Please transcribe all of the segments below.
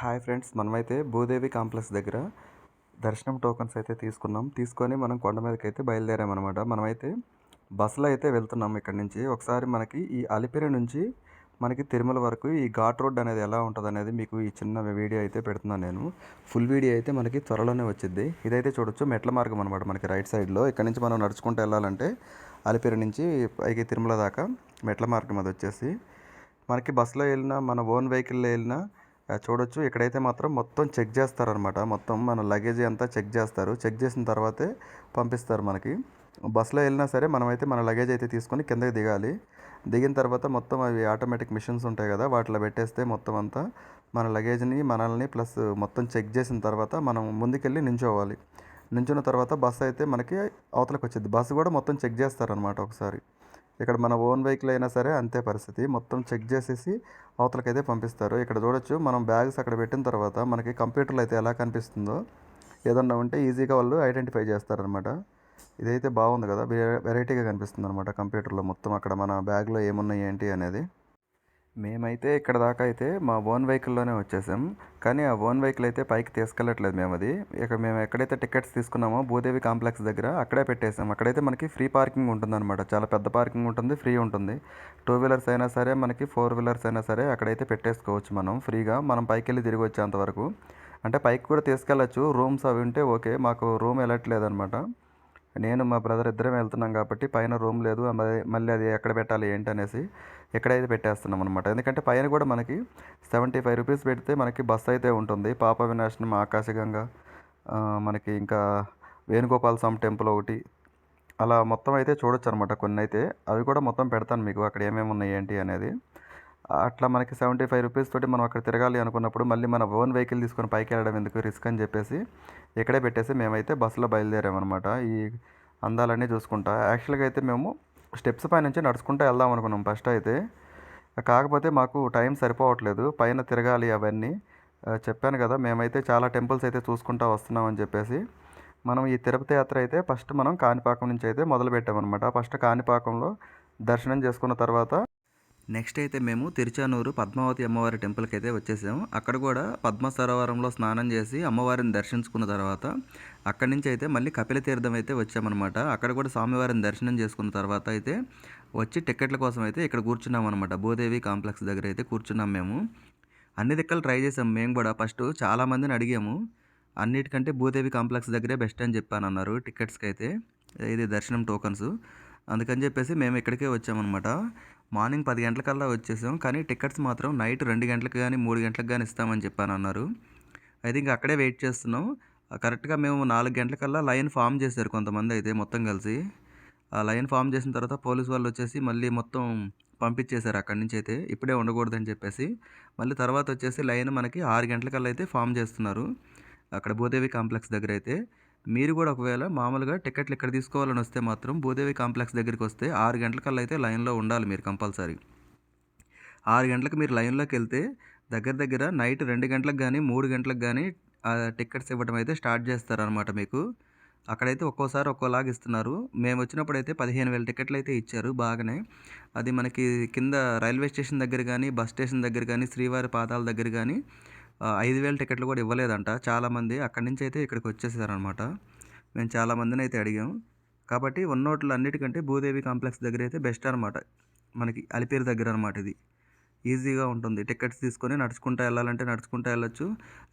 Hi friends మనమైతే Bhudevi complex దగ్గర దర్శనం టోకన్స్ అయితే తీసుకున్నాం. తీసుకొని మనం కొండ మీదకి అయితే బయలుదేరామన్నమాట. మనమైతే బస్సులో అయితే వెళ్తున్నాం ఇక్కడ నుంచి. ఒకసారి మనకి ఈ అలిపిరి నుంచి మనకి తిరుమల వరకు ఈ ఘాట్ రోడ్ అనేది ఎలా ఉంటుంది అనేది మీకు ఈ చిన్న వీడియో అయితే పెడుతున్నాను నేను. ఫుల్ వీడియో అయితే మనకి త్వరలోనే వచ్చింది ఇదైతే చూడొచ్చు మెట్ల మార్గం అనమాట మనకి రైట్ సైడ్లో. ఇక్కడ నుంచి మనం నడుచుకుంటూ వెళ్ళాలంటే అలిపిరి నుంచి పైకి తిరుమల దాకా మెట్ల మార్గం అది వచ్చేసి. మనకి బస్సులో వెళ్ళినా మన ఓన్ వెహికల్లో వెళ్ళినా చూడొచ్చు. ఇక్కడైతే మాత్రం మొత్తం చెక్ చేస్తారనమాట మొత్తం మన లగేజ్ అంతా చెక్ చేస్తారు. చెక్ చేసిన తర్వాతే పంపిస్తారు మనకి. బస్సులో వెళ్ళినా సరే మనమైతే మన లగేజ్ అయితే తీసుకొని కిందకి దిగాలి. దిగిన తర్వాత మొత్తం అవి ఆటోమేటిక్ మిషన్స్ ఉంటాయి కదా వాటిలో పెట్టేస్తే మొత్తం అంతా మన లగేజ్ని మనల్ని ప్లస్ మొత్తం చెక్ చేసిన తర్వాత మనం ముందుకెళ్ళి నించోవాలి. నించున్న తర్వాత బస్సు అయితే మనకి అవతలకు వచ్చేది బస్సు కూడా మొత్తం చెక్ చేస్తారనమాట ఒకసారి. ఇక్కడ మన ఓన్ వెహికల్ అయినా సరే అంతే పరిస్థితి. మొత్తం చెక్ చేసేసి అవతలకైతే పంపిస్తారు. ఇక్కడ చూడొచ్చు మనం బ్యాగ్స్ అక్కడ పెట్టిన తర్వాత మనకి కంప్యూటర్లో అయితే ఎలా కనిపిస్తుందో. ఏదన్నా ఉంటే ఈజీగా వాళ్ళు ఐడెంటిఫై చేస్తారనమాట ఇదైతే బాగుంది కదా వె- వెరైటీగా కనిపిస్తుంది అనమాట కంప్యూటర్లో మొత్తం అక్కడ మన బ్యాగ్లో ఏమున్నాయి ఏంటి అనేది. మేమైతే ఇక్కడ దాకా అయితే మా ఓన్ వెహికల్లోనే వచ్చేసాం. కానీ ఆ ఓన్ వెహికల్ అయితే పైకి తీసుకెళ్ళట్లేదు మేము అది ఇక మేము ఎక్కడైతే టికెట్స్ తీసుకున్నామో భూదేవి కాంప్లెక్స్ దగ్గర అక్కడే పెట్టేసాం. అక్కడైతే మనకి ఫ్రీ పార్కింగ్ ఉంటుందన్నమాట. చాలా పెద్ద పార్కింగ్ ఉంటుంది ఫ్రీ ఉంటుంది. టూ వీలర్స్ అయినా సరే మనకి ఫోర్ వీలర్స్ అయినా సరే అక్కడైతే పెట్టేసుకోవచ్చు మనం ఫ్రీగా. మనం పైకి వెళ్ళి తిరిగి వచ్చేంత వరకు. అంటే పైకి కూడా తీసుకెళ్ళచ్చు. రూమ్స్ అవి ఉంటే ఓకే. మాకు రూమ్ వెళ్ళట్లేదు అనమాట నేను మా బ్రదర్ ఇద్దరం వెళ్తున్నాం కాబట్టి పైన రూమ్ లేదు మరి- మళ్ళీ అది ఎక్కడ పెట్టాలి ఏంటి అనేసి ఎక్కడైతే పెట్టేస్తున్నాం అనమాట ఎందుకంటే పైన కూడా మనకి సెవెంటీ ఫైవ్ రూపీస్ పెడితే మనకి బస్ అయితే ఉంటుంది. పాప వినాశనం ఆకాశగంగా మనకి ఇంకా వేణుగోపాల స్వామి టెంపుల్ ఒకటి. అలా మొత్తం అయితే చూడొచ్చు అనమాట కొన్ని అయితే అవి కూడా మొత్తం పెడతాను మీకు అక్కడ ఏమేమి ఉన్నాయి ఏంటి అనేది. అట్లా మనకి సెవెంటీ ఫైవ్ రూపీస్ తోటి మనం అక్కడ తిరగాలి అనుకున్నప్పుడు మళ్ళీ మన ఓన్ వెహికల్ తీసుకొని పైకి వెళ్ళడం ఎందుకు? రిస్క్ అని చెప్పేసి ఇక్కడే పెట్టేసి మేమైతే బస్సులో బయలుదేరామన్నమాట. ఈ అందాలన్నీ చూసుకుంటా. యాక్చువల్గా అయితే మేము స్టెప్స్ పై నుంచి నడుచుకుంటూ వెళ్దాం అనుకున్నాం ఫస్ట్ అయితే. కాకపోతే మాకు టైం సరిపోవట్లేదు. పైన తిరగాలి అవన్నీ. చెప్పాను కదా మేమైతే చాలా టెంపుల్స్ అయితే చూసుకుంటా వస్తున్నాం అని చెప్పేసి. మనం ఈ తిరుపతి యాత్ర అయితే ఫస్ట్ మనం కాణిపాకం నుంచి అయితే మొదలు పెట్టామన్నమాట ఫస్ట్ కాణిపాకంలో దర్శనం చేసుకున్న తర్వాత నెక్స్ట్ అయితే మేము తిరుచానూరు పద్మావతి అమ్మవారి టెంపుల్కి అయితే వచ్చేసాము. అక్కడ కూడా పద్మ సరోవరంలో స్నానం చేసి అమ్మవారిని దర్శించుకున్న తర్వాత అక్కడి నుంచి అయితే మళ్ళీ కపిల తీర్థం అయితే వచ్చామన్నమాట. అక్కడ కూడా స్వామివారిని దర్శనం చేసుకున్న తర్వాత అయితే వచ్చి టికెట్ల కోసం అయితే ఇక్కడ కూర్చున్నాం అనమాట భూదేవి కాంప్లెక్స్ దగ్గర అయితే కూర్చున్నాం మేము. అన్ని దిక్కలు ట్రై చేసాం మేము కూడా ఫస్ట్ చాలామందిని అడిగాము. అన్నిటికంటే భూదేవి కాంప్లెక్స్ దగ్గరే బెస్ట్ అని చెప్పాను అన్నారు టికెట్స్కి అయితే. ఇది దర్శనం టోకన్స్. అందుకని చెప్పేసి మేము ఇక్కడికే వచ్చామన్నమాట. మార్నింగ్ పది గంటలకల్లా వచ్చేసాం. కానీ టికెట్స్ మాత్రం నైట్ రెండు గంటలకు కానీ మూడు గంటలకు కానీ ఇస్తామని చెప్పాను అన్నారు అయితే ఇంకా అక్కడే వెయిట్ చేస్తున్నాం. కరెక్ట్గా మేము నాలుగు గంటలకల్లా లైన్ ఫామ్ చేశారు కొంతమంది అయితే మొత్తం కలిసి. ఆ లైన్ ఫామ్ చేసిన తర్వాత పోలీస్ వాళ్ళు వచ్చేసి మళ్ళీ మొత్తం పంపించేశారు అక్కడి నుంచి అయితే. ఇప్పుడే ఉండకూడదని చెప్పేసి. మళ్ళీ తర్వాత వచ్చేసి లైన్ మనకి ఆరు గంటలకల్లా అయితే ఫామ్ చేస్తున్నారు. అక్కడ భూదేవి కాంప్లెక్స్ దగ్గర అయితే. మీరు కూడా ఒకవేళ మామూలుగా టికెట్లు ఇక్కడ తీసుకోవాలని వస్తే మాత్రం భూదేవి కాంప్లెక్స్ దగ్గరికి వస్తే ఆరు గంటలకల్లా అయితే లైన్లో ఉండాలి మీరు కంపల్సరీ. ఆరు గంటలకు మీరు లైన్లోకి వెళ్తే దగ్గర దగ్గర నైట్ రెండు గంటలకు కానీ మూడు గంటలకు కానీ ఆ టికెట్స్ ఇవ్వడం అయితే స్టార్ట్ చేస్తారనమాట మీకు. అక్కడైతే ఒక్కోసారి ఒక్కోలాగా ఇస్తున్నారు. మేము వచ్చినప్పుడు అయితే పదిహేను వేల టికెట్లు అయితే ఇచ్చారు బాగానే. అది మనకి కింద రైల్వే స్టేషన్ దగ్గర కానీ బస్ స్టేషన్ దగ్గర కానీ శ్రీవారి పాదాల దగ్గర కానీ ఐదు వేల టికెట్లు కూడా ఇవ్వలేదంట. చాలామంది అక్కడి నుంచి అయితే ఇక్కడికి వచ్చేసారనమాట మేము చాలామందిని అయితే అడిగాం. కాబట్టి ఉన్నోట్లు అన్నిటికంటే భూదేవి కాంప్లెక్స్ దగ్గర అయితే బెస్ట్ అనమాట మనకి అలిపేరు దగ్గర అనమాట ఇది. ఈజీగా ఉంటుంది. టికెట్స్ తీసుకొని నడుచుకుంటూ వెళ్ళాలంటే నడుచుకుంటూ వెళ్ళొచ్చు.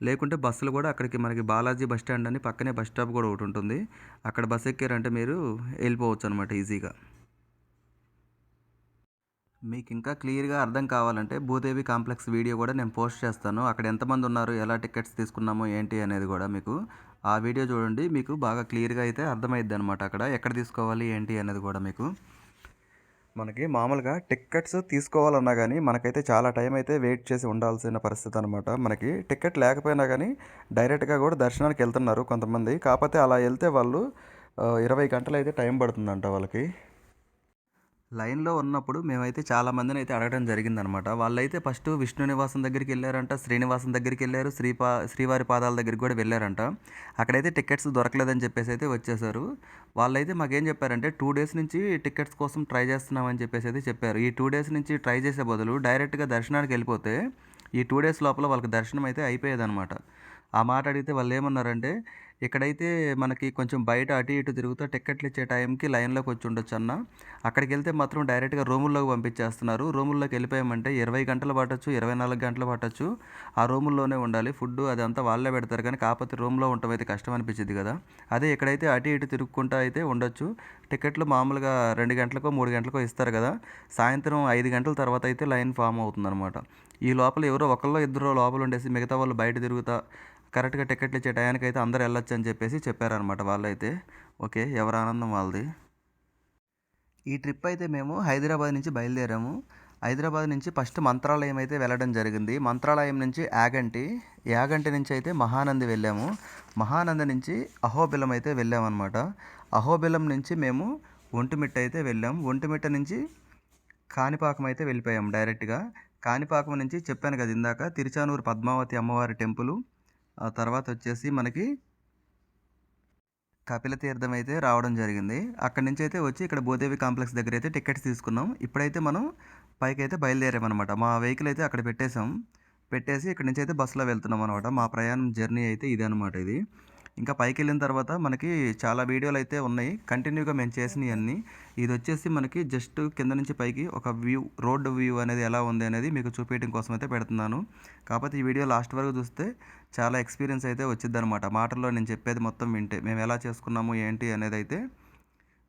లేకుంటే బస్సులు కూడా అక్కడికి మనకి బాలాజీ బస్ స్టాండ్ అని పక్కనే బస్ స్టాప్ కూడా ఒకటి ఉంటుంది. అక్కడ బస్ ఎక్కారంటే మీరు వెళ్ళిపోవచ్చు అనమాట ఈజీగా. మీకు ఇంకా క్లియర్గా అర్థం కావాలంటే భూదేవి కాంప్లెక్స్ వీడియో కూడా నేను పోస్ట్ చేస్తాను. అక్కడ ఎంతమంది ఉన్నారు ఎలా టికెట్స్ తీసుకున్నాము ఏంటి అనేది కూడా మీకు ఆ వీడియో చూడండి. మీకు బాగా క్లియర్గా అయితే అర్థమైద్ది అనమాట అక్కడ. ఎక్కడ తీసుకోవాలి ఏంటి అనేది కూడా మీకు. మనకి మామూలుగా టికెట్స్ తీసుకోవాలన్నా కానీ మనకైతే చాలా టైం అయితే వెయిట్ చేసి ఉండాల్సిన పరిస్థితి అనమాట మనకి టికెట్ లేకపోయినా కానీ డైరెక్ట్గా కూడా దర్శనానికి వెళ్తున్నారు కొంతమంది. కాకపోతే అలా వెళ్తే వాళ్ళు ఇరవై గంటలు అయితే టైం పడుతుందంట వాళ్ళకి. లైన్లో ఉన్నప్పుడు మేమైతే చాలా మందిని అయితే అడగడం జరిగిందనమాట. వాళ్ళైతే ఫస్ట్ విష్ణు నివాసం దగ్గరికి వెళ్ళారంట శ్రీనివాసం దగ్గరికి వెళ్ళారు శ్రీపా శ్రీవారి పాదాల దగ్గరికి కూడా వెళ్ళారంట. అక్కడైతే టికెట్స్ దొరకలేదని చెప్పేసి అయితే వచ్చేసారు. వాళ్ళైతే మాకేం చెప్పారంటే టూ డేస్ నుంచి టికెట్స్ కోసం ట్రై చేస్తున్నామని చెప్పేసి అయితే చెప్పారు. ఈ టూ డేస్ నుంచి ట్రై చేసే బదులు డైరెక్ట్గా దర్శనానికి వెళ్ళిపోతే ఈ టూ డేస్ లోపల వాళ్ళకి దర్శనం అయితే అయిపోయేదన్నమాట ఆ మాట అడిగితే వాళ్ళు ఏమన్నారంటే ఇక్కడైతే మనకి కొంచెం బయట అటు ఇటు తిరుగుతూ టిక్కెట్లు ఇచ్చే టైంకి లైన్లోకి వచ్చి ఉండొచ్చు అన్న. అక్కడికి వెళ్తే మాత్రం డైరెక్ట్గా రూముల్లోకి పంపించేస్తున్నారు. రూముల్లోకి వెళ్ళిపోయామంటే ఇరవై గంటలు పట్టచ్చు ఇరవై నాలుగు గంటలు పట్టచ్చు. ఆ రూముల్లోనే ఉండాలి. ఫుడ్ అదంతా వాళ్ళే పెడతారు కానీ కాకపోతే రూమ్లో ఉండటం అయితే కష్టం అనిపించింది కదా. అదే ఇక్కడైతే అటు ఇటు తిరుగుకుంటూ అయితే ఉండొచ్చు. టికెట్లు మామూలుగా రెండు గంటలకో మూడు గంటలకో ఇస్తారు కదా. సాయంత్రం ఐదు గంటల తర్వాత అయితే లైన్ ఫామ్ అవుతుందన్నమాట. ఈ లోపల ఎవరో ఒకళ్ళో ఇద్దరు లోపల ఉండేసి మిగతా వాళ్ళు బయట తిరుగుతా కరెక్ట్గా టికెట్లు ఇచ్చే టయానికి అయితే అందరు వెళ్ళొచ్చు అని చెప్పేసి చెప్పారనమాట వాళ్ళైతే. ఓకే ఎవరి ఆనందం వాళ్ళది? ఈ ట్రిప్ అయితే మేము హైదరాబాద్ నుంచి బయలుదేరాము. హైదరాబాద్ నుంచి ఫస్ట్ మంత్రాలయం అయితే వెళ్ళడం జరిగింది. మంత్రాలయం నుంచి యాగంటి యాగంటి నుంచి అయితే మహానంది వెళ్ళాము. మహానంది నుంచి అహోబిలం అయితే వెళ్ళామన్నమాట. అహోబిలం నుంచి మేము ఒంటిమిట్ట అయితే వెళ్ళాం. ఒంటిమిట్ట నుంచి కాణిపాకం అయితే వెళ్ళిపోయాం డైరెక్ట్గా. కాణిపాకం నుంచి చెప్పాను కదా ఇందాక తిరుచానూరు పద్మావతి అమ్మవారి టెంపుల్. ఆ తర్వాత వచ్చేసి మనకి కపిల తీర్థం అయితే రావడం జరిగింది. అక్కడి నుంచి అయితే వచ్చి ఇక్కడ భూదేవి కాంప్లెక్స్ దగ్గర అయితే టికెట్స్ తీసుకున్నాం. ఇప్పుడైతే మనం పైకి అయితే బయలుదేరామన్నమాట. మా వెహికల్ అయితే అక్కడ పెట్టేసాం పెట్టేసి ఇక్కడ నుంచి అయితే బస్సులో వెళ్తున్నాం అనమాట మా ప్రయాణం జర్నీ అయితే ఇదే అనమాట ఇది. ఇంకా పైకి వెళ్ళిన తర్వాత మనకి చాలా వీడియోలు అయితే ఉన్నాయి. కంటిన్యూగా మేము చేసినవి అన్నీ ఇది వచ్చేసి మనకి జస్ట్ కింద నుంచి పైకి ఒక వ్యూ రోడ్డు వ్యూ అనేది ఎలా ఉంది అనేది మీకు చూపించడం కోసం అయితే పెడుతున్నాను. కాకపోతే ఈ వీడియో లాస్ట్ వరకు చూస్తే చాలా ఎక్స్పీరియన్స్ అయితే వచ్చింది అనమాట మాటల్లో నేను చెప్పేది మొత్తం వింటే మేము ఎలా చేసుకున్నాము ఏంటి అనేది అయితే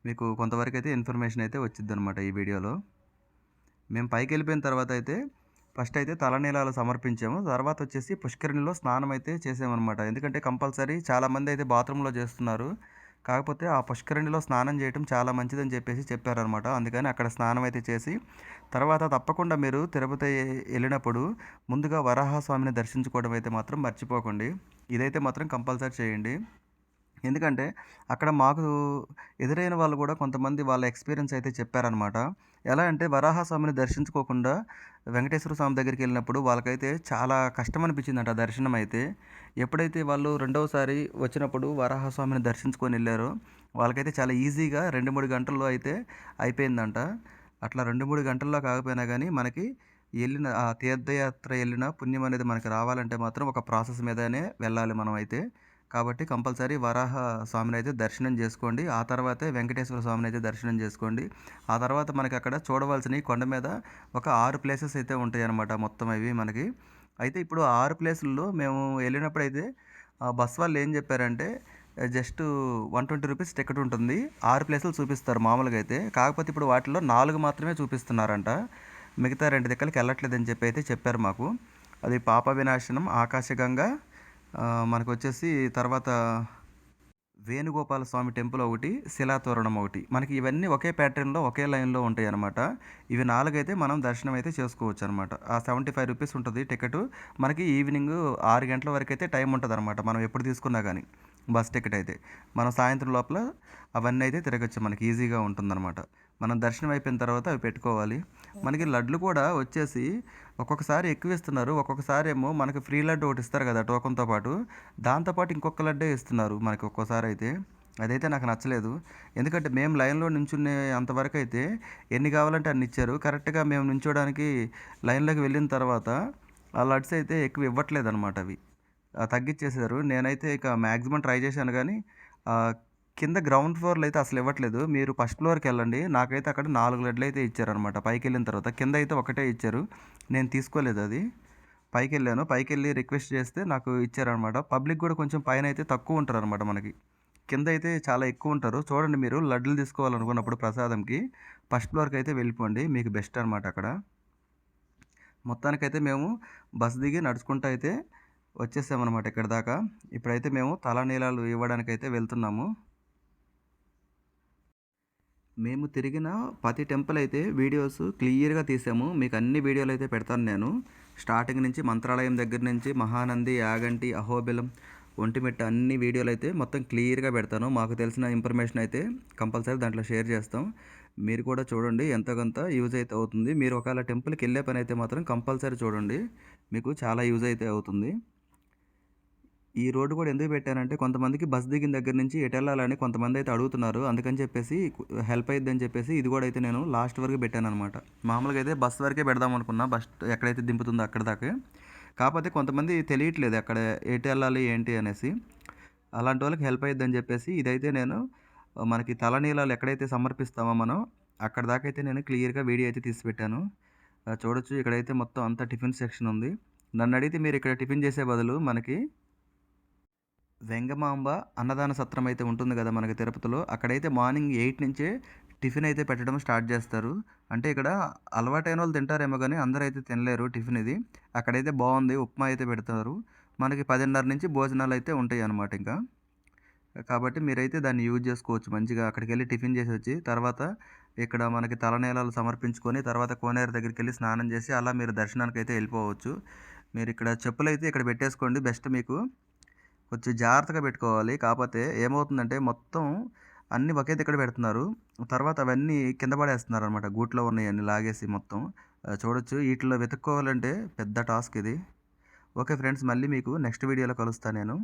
మీకు కొంతవరకు అయితే ఇన్ఫర్మేషన్ అయితే వచ్చింది అనమాట ఈ వీడియోలో. మేము పైకి వెళ్ళిపోయిన తర్వాత అయితే ఫస్ట్ అయితే తలనీలాలు సమర్పించాము. తర్వాత వచ్చేసి పుష్కరిణిలో స్నానం అయితే చేసామన్నమాట. ఎందుకంటే కంపల్సరీ చాలామంది అయితే బాత్రూంలో చేస్తున్నారు. కాకపోతే ఆ పుష్కరిణిలో స్నానం చేయడం చాలా మంచిదని చెప్పేసి చెప్పారనమాట అందుకని అక్కడ స్నానం అయితే చేసి తర్వాత తప్పకుండా మీరు తిరుపతి వెళ్ళినప్పుడు ముందుగా వరాహస్వామిని దర్శించుకోవడం అయితే మాత్రం మర్చిపోకండి. ఇదైతే మాత్రం కంపల్సరీ చేయండి. ఎందుకంటే అక్కడ మాకు ఎదురైన వాళ్ళు కూడా కొంతమంది వాళ్ళ ఎక్స్పీరియన్స్ అయితే చెప్పారనమాట ఎలా అంటే వరాహస్వామిని దర్శించుకోకుండా వెంకటేశ్వర స్వామి దగ్గరికి వెళ్ళినప్పుడు వాళ్ళకైతే చాలా కష్టం అనిపించిందంట దర్శనం అయితే ఎప్పుడైతే వాళ్ళు రెండవసారి వచ్చినప్పుడు వరాహస్వామిని దర్శించుకొని వెళ్ళారో వాళ్ళకైతే చాలా ఈజీగా రెండు మూడు గంటల్లో అయితే అయిపోయిందంట. అట్లా రెండు మూడు గంటల్లో కాకపోయినా కానీ మనకి వెళ్ళిన ఆ తీర్థయాత్ర వెళ్ళిన పుణ్యం అనేది మనకి రావాలంటే మాత్రం ఒక ప్రాసెస్ మీదనే వెళ్ళాలి మనం అయితే కాబట్టి కంపల్సరీ వరాహ స్వామిని అయితే దర్శనం చేసుకోండి. ఆ తర్వాతే వెంకటేశ్వర స్వామిని అయితే దర్శనం చేసుకోండి. ఆ తర్వాత మనకి అక్కడ చూడవలసిన కొండ మీద ఒక ఆరు ప్లేసెస్ అయితే ఉంటాయి అన్నమాట మొత్తం అవి మనకి. అయితే ఇప్పుడు ఆరు ప్లేసుల్లో మేము వెళ్ళినప్పుడు అయితే బస్ వాళ్ళు ఏం చెప్పారంటే just one twenty rupees ticket ఉంటుంది. ఆరు ప్లేసులు చూపిస్తారు మామూలుగా అయితే. కాకపోతే ఇప్పుడు వాటిలో నాలుగు మాత్రమే చూపిస్తున్నారంట. మిగతా రెండు దిక్కలకి వెళ్ళట్లేదని చెప్పి అయితే చెప్పారు మాకు. అది పాప వినాశనం ఆకాశగంగా మనకు వచ్చేసి తర్వాత వేణుగోపాల స్వామి టెంపుల్ ఒకటి శిలాతోరణం ఒకటి. మనకి ఇవన్నీ ఒకే ప్యాటర్న్లో ఒకే లైన్లో ఉంటాయి అనమాట ఇవి నాలుగైతే మనం దర్శనం అయితే చేసుకోవచ్చు అనమాట ఆ సెవెంటీ ఫైవ్ రూపీస్ ఉంటుంది టికెట్. మనకి ఈవినింగ్ ఆరు గంటల వరకు అయితే టైం ఉంటుంది అనమాట మనం ఎప్పుడు తీసుకున్నా కానీ బస్ టికెట్ అయితే. మనం సాయంత్రం లోపల అవన్నీ అయితే తిరగచ్చు. మనకి ఈజీగా ఉంటుందన్నమాట. మనం దర్శనం అయిపోయిన తర్వాత అవి పెట్టుకోవాలి. మనకి లడ్లు కూడా వచ్చేసి ఒక్కొక్కసారి ఎక్కువ ఇస్తున్నారు ఒక్కొక్కసారి ఏమో మనకి ఫ్రీ లడ్డు ఒకటి ఇస్తారు కదా టోకన్తో పాటు. దాంతోపాటు ఇంకొక లడ్డే ఇస్తున్నారు మనకి ఒక్కోసారి అయితే. అదైతే నాకు నచ్చలేదు. ఎందుకంటే మేము లైన్లో నించునే అంతవరకు అయితే ఎన్ని కావాలంటే అన్ని ఇచ్చారు. కరెక్ట్గా మేము నించోడానికి లైన్లోకి వెళ్ళిన తర్వాత ఆ లడ్స్ అయితే ఎక్కువ ఇవ్వట్లేదు అనమాట అవి తగ్గించేశారు నేనైతే ఇక మ్యాక్సిమం ట్రై చేశాను కానీ కింద గ్రౌండ్ ఫ్లోర్లో అయితే అసలు ఇవ్వట్లేదు. మీరు ఫస్ట్ ఫ్లోర్కి వెళ్ళండి. నాకైతే అక్కడ నాలుగు లడ్లు అయితే ఇచ్చారనమాట పైకి వెళ్ళిన తర్వాత కింద అయితే ఒకటే ఇచ్చారు. నేను తీసుకోలేదు అది. పైకి వెళ్ళాను. పైకి వెళ్ళి రిక్వెస్ట్ చేస్తే నాకు ఇచ్చారనమాట పబ్లిక్ కూడా కొంచెం పైన అయితే తక్కువ ఉంటారు అనమాట మనకి. కింద అయితే చాలా ఎక్కువ ఉంటారు. చూడండి మీరు లడ్డులు తీసుకోవాలనుకున్నప్పుడు ప్రసాదంకి ఫస్ట్ ఫ్లోర్కి అయితే వెళ్ళిపోండి. మీకు బెస్ట్ అనమాట అక్కడ. మొత్తానికైతే మేము బస్ దిగి నడుచుకుంటూ అయితే వచ్చేసామన్నమాట ఇక్కడ దాకా. ఇప్పుడైతే మేము తల నీలాలు ఇవ్వడానికైతే వెళ్తున్నాము. మేము తిరిగిన ప్రతి టెంపుల్ అయితే వీడియోస్ క్లియర్గా తీసాము. మీకు అన్ని వీడియోలు అయితే పెడతాను నేను. స్టార్టింగ్ నుంచి మంత్రాలయం దగ్గర నుంచి మహానంది యాగంటి అహోబిలం ఒంటిమిట్ట అన్ని వీడియోలు అయితే మొత్తం క్లియర్గా పెడతాను. మాకు తెలిసిన ఇన్ఫర్మేషన్ అయితే కంపల్సరీ దాంట్లో షేర్ చేస్తాం. మీరు కూడా చూడండి ఎంతో కొంత యూజ్ అయితే అవుతుంది. మీరు ఒకవేళ టెంపుల్కి వెళ్ళే పని అయితే మాత్రం కంపల్సరీ చూడండి. మీకు చాలా యూజ్ అయితే అవుతుంది. ఈ రోడ్డు కూడా ఎందుకు పెట్టానంటే కొంతమందికి బస్ దిగిన దగ్గర నుంచి ఎటు వెళ్ళాలని కొంతమంది అయితే అడుగుతున్నారు. అందుకని చెప్పేసి హెల్ప్ అయ్యిద్దని చెప్పేసి ఇది కూడా అయితే నేను లాస్ట్ వరకు పెట్టాను అనమాట మామూలుగా అయితే బస్ వరకే పెడదాం అనుకున్నా. బస్ ఎక్కడైతే దింపుతుందో అక్కడ దాకా. కాకపోతే కొంతమంది తెలియట్లేదు అక్కడ ఎటు వెళ్ళాలి ఏంటి అనేసి. అలాంటి వాళ్ళకి హెల్ప్ అయ్యిద్దని చెప్పేసి ఇదైతే నేను మనకి తలనీలాలు ఎక్కడైతే సమర్పిస్తామో మనం అక్కడ దాకా అయితే నేను క్లియర్గా వీడియో అయితే తీసి పెట్టాను. చూడొచ్చు. ఇక్కడైతే మొత్తం అంతా టిఫిన్ సెక్షన్ ఉంది. నన్ను అడిగితే మీరు ఇక్కడ టిఫిన్ చేసే బదులు మనకి వెంగమాంబ అన్నదాన సత్రం అయితే ఉంటుంది కదా మనకి తిరుపతిలో. అక్కడైతే మార్నింగ్ ఎయిట్ నుంచే టిఫిన్ అయితే పెట్టడం స్టార్ట్ చేస్తారు. అంటే ఇక్కడ అలవాటైన వాళ్ళు తింటారేమో కానీ అందరూ అయితే తినలేరు టిఫిన్ ఇది. అక్కడైతే బాగుంది ఉప్మా అయితే పెడతారు. మనకి పదిన్నర నుంచి భోజనాలు అయితే ఉంటాయి అన్నమాట ఇంకా. కాబట్టి మీరైతే దాన్ని యూజ్ చేసుకోవచ్చు మంచిగా. అక్కడికి వెళ్ళి టిఫిన్ చేసి వచ్చి తర్వాత ఇక్కడ మనకి తలనీలాలు సమర్పించుకొని తర్వాత కోనేరు దగ్గరికి వెళ్ళి స్నానం చేసి అలా మీరు దర్శనానికి అయితే వెళ్ళిపోవచ్చు. మీరు ఇక్కడ చెప్పులు అయితే ఇక్కడ పెట్టేసుకోండి బెస్ట్ మీకు. కొంచెం జాగ్రత్తగా పెట్టుకోవాలి. కాకపోతే ఏమవుతుందంటే మొత్తం అన్ని ఒకే దగ్గర పెడుతున్నారు. తర్వాత అవన్నీ కింద పడేస్తున్నారు అనమాట గూట్లో ఉన్నాయన్నీ లాగేసి మొత్తం. చూడొచ్చు. వీటిలో వెతుక్కోవాలంటే పెద్ద టాస్క్ ఇది. ఓకే ఫ్రెండ్స్ మళ్ళీ మీకు నెక్స్ట్ వీడియోలో కలుస్తాను నేను.